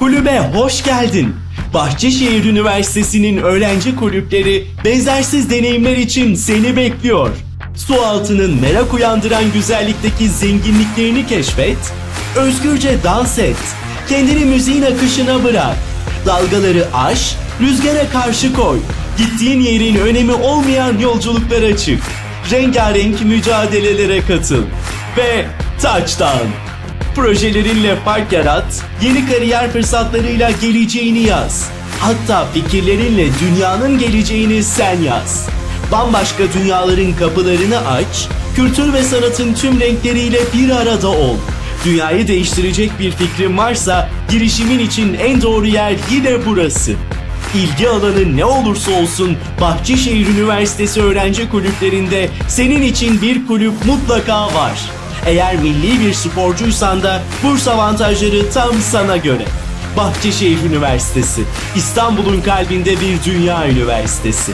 Kulübe hoş geldin. Bahçeşehir Üniversitesi'nin öğrenci kulüpleri benzersiz deneyimler için seni bekliyor. Su altının merak uyandıran güzellikteki zenginliklerini keşfet, özgürce dans et, kendini müziğin akışına bırak, dalgaları aş, rüzgara karşı koy, gittiğin yerin önemi olmayan yolculuklara çık, rengarenk mücadelelere katıl ve touchdown. Projelerinle fark yarat, yeni kariyer fırsatlarıyla geleceğini yaz. Hatta fikirlerinle dünyanın geleceğini sen yaz. Bambaşka dünyaların kapılarını aç, kültür ve sanatın tüm renkleriyle bir arada ol. Dünyayı değiştirecek bir fikrin varsa girişimin için en doğru yer yine burası. İlgi alanı ne olursa olsun Bahçeşehir Üniversitesi öğrenci kulüplerinde senin için bir kulüp mutlaka var. Eğer milli bir sporcuysan da burs avantajları tam sana göre. Bahçeşehir Üniversitesi, İstanbul'un kalbinde bir dünya üniversitesi.